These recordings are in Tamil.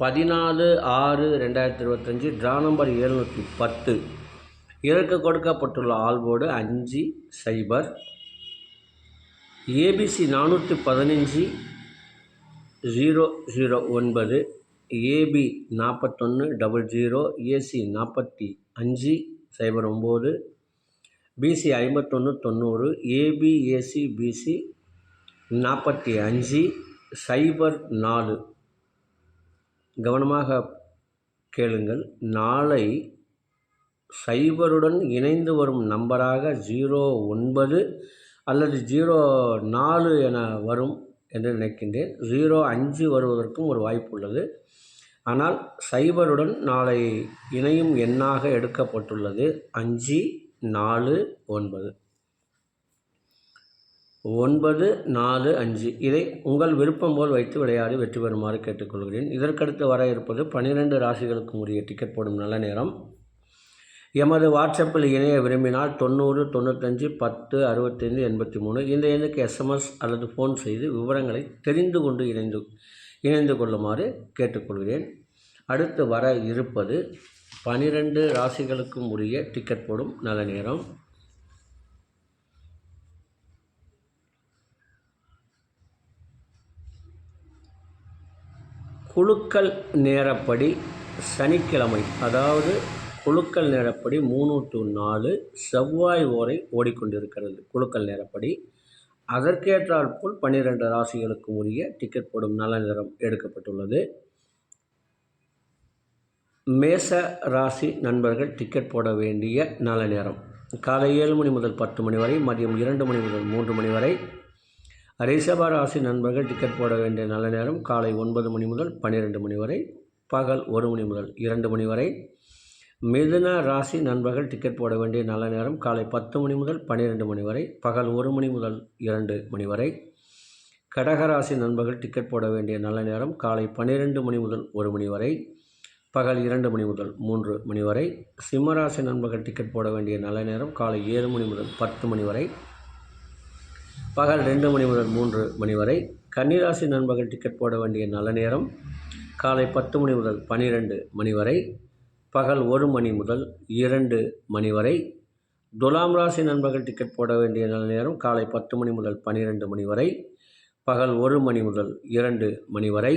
பதினாலு ஆறு ரெண்டாயிரத்தி இருபத்தஞ்சி ட்ரா நம்பர் எழுநூற்றி பத்து. இதற்கு கொடுக்கப்பட்டுள்ள ஆல்போர்டு அஞ்சு சைபர் ஏபிசி நானூற்றி பதினஞ்சு ஜீரோ ஜீரோ ஒன்பது. ஏபி நாற்பத்தொன்று டபுள் ஜீரோ ஏசி நாற்பத்தி அஞ்சு சைபர் ஒம்பது பிசி ஐம்பத்தொன்று தொண்ணூறு. ஏபிஏசி பிசி நாற்பத்தி அஞ்சு சைபர் நாலு. கவனமாக கேளுங்கள். நாளை சைபருடன் இணைந்து வரும் நம்பராக ஜீரோ ஒன்பது அல்லது ஜீரோ நாலு என வரும் என்று நினைக்கின்றேன். ஜீரோ அஞ்சு வருவதற்கும் ஒரு வாய்ப்பு உள்ளது ஆனால் சைபருடன் நாளை இணையும் எண்ணாக எடுக்கப்பட்டுள்ளது. அஞ்சு நாலு ஒன்பது. ஒன்பது நாலு அஞ்சு. இதை உங்கள் விருப்பம் போல் வைத்து விளையாடி வெற்றி பெறுமாறு கேட்டுக்கொள்கிறேன். இதற்கடுத்து வர இருப்பது பன்னிரெண்டு ராசிகளுக்கும் உரிய டிக்கெட் போடும் நல்ல நேரம். எமது வாட்ஸ்அப்பில் இணைய விரும்பினால் தொண்ணூறு தொண்ணூத்தஞ்சு பத்து அறுபத்தைந்து எண்பத்தி மூணு இந்த எண்ணுக்கு எஸ்எம்எஸ் அல்லது ஃபோன் செய்து விவரங்களை தெரிந்து கொண்டு இணைந்து இணைந்து கொள்ளுமாறு கேட்டுக்கொள்கிறேன். அடுத்து வர இருப்பது பனிரெண்டு ராசிகளுக்கும் உரிய டிக்கெட் போடும் நல்ல நேரம். குழுக்கள் நேரப்படி சனிக்கிழமை அதாவது குழுக்கள் நேரப்படி மூணு டு நாலு செவ்வாய் ஓரை ஓடிக்கொண்டிருக்கிறது. குழுக்கள் நேரப்படி அதற்கேற்றாற்போல் பன்னிரெண்டு ராசிகளுக்கு உரிய டிக்கெட் போடும் நல்ல நேரம் எடுக்கப்பட்டுள்ளது. மேச ராசி நண்பர்கள் டிக்கெட் போட வேண்டிய நல்ல நேரம். காலை ஏழு மணி முதல் பத்து மணி வரை மதியம் இரண்டு மணி முதல் மூன்று மணி வரை ரிஷப ராசி நண்பர்கள் டிக்கெட் போட வேண்டிய நல்ல நேரம் காலை ஒன்பது மணி முதல் பன்னிரெண்டு மணி வரை பகல் ஒரு மணி முதல் இரண்டு மணி வரை. மிதுன ராசி நண்பர்கள் டிக்கெட் போட வேண்டிய நல்ல நேரம் காலை பத்து மணி முதல் பன்னிரெண்டு மணி வரை பகல் ஒரு மணி முதல் இரண்டு மணி வரை. கடகராசி நண்பர்கள் டிக்கெட் போட வேண்டிய நல்ல நேரம் காலை பன்னிரெண்டு மணி முதல் ஒரு மணி வரை பகல் இரண்டு மணி முதல் மூன்று மணி வரை. சிம்மராசி நண்பர்கள் டிக்கெட் போட வேண்டிய நல்ல நேரம் காலை ஏழு மணி முதல் பத்து மணி வரை. பகல் ரெண்டு மணி முதல் மூன்று மணி வரை கன்னிராசி நண்பர்கள் டிக்கெட் போட வேண்டிய நல்ல நேரம். காலை பத்து மணி முதல் பன்னிரெண்டு மணி வரை பகல் ஒரு மணி முதல் இரண்டு மணி வரை. துலாம் ராசி நண்பர்கள் டிக்கெட் போட வேண்டிய நல்ல நேரம் காலை பத்து மணி முதல் பன்னிரெண்டு மணி வரை பகல் ஒரு மணி முதல் இரண்டு மணி வரை.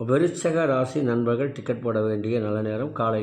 விருச்சக ராசி நண்பர்கள் டிக்கெட் போட வேண்டிய நல்ல நேரம் காலை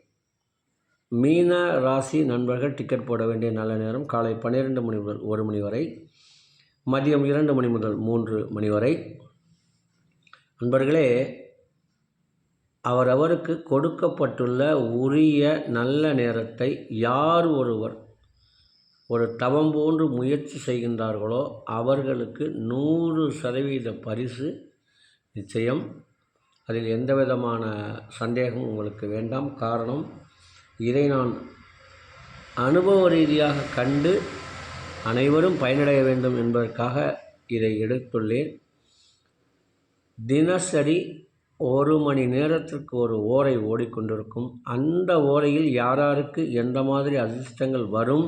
மீன ராசி நண்பர்கள் டிக்கெட் போட வேண்டிய நல்ல நேரம் காலை பன்னிரெண்டு மணி முதல் ஒரு மணி வரை மதியம் இரண்டு மணி முதல் மூன்று மணி வரை. நண்பர்களே அவரவருக்கு கொடுக்கப்பட்டுள்ள உரிய நல்ல நேரத்தை யார் ஒருவர் ஒரு தவம் போன்று முயற்சி செய்கின்றார்களோ அவர்களுக்கு நூறு சதவீத பரிசு நிச்சயம். அதில் எந்த விதமான சந்தேகமும் உங்களுக்கு வேண்டாம். காரணம் இதை நான் அனுபவ ரீதியாக கண்டு அனைவரும் பயனடைய வேண்டும் என்பதற்காக இதை எடுத்துள்ளேன். தினசரி ஒரு மணி நேரத்திற்கு ஒரு ஓரை ஓடிக்கொண்டிருக்கும். அந்த ஓரையில் யாராருக்கு எந்த மாதிரி அதிர்ஷ்டங்கள் வரும்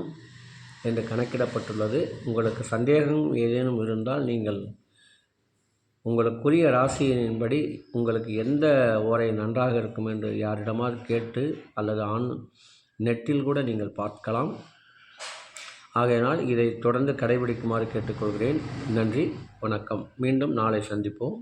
என்று கணக்கிடப்பட்டுள்ளது. உங்களுக்கு சந்தேகம் ஏதேனும் இருந்தால் நீங்கள் உங்களுக்குரிய ராசியின்படி உங்களுக்கு எந்த ஓரை நன்றாக இருக்கும் என்று யாரிடமாவது கேட்டு அல்லது ஆன் நெட்டில் கூட நீங்கள் பார்க்கலாம். ஆகையினால் இதை தொடர்ந்து கடைபிடிக்குமாறு கேட்டுக்கொள்கிறேன். நன்றி வணக்கம். மீண்டும் நாளை சந்திப்போம்.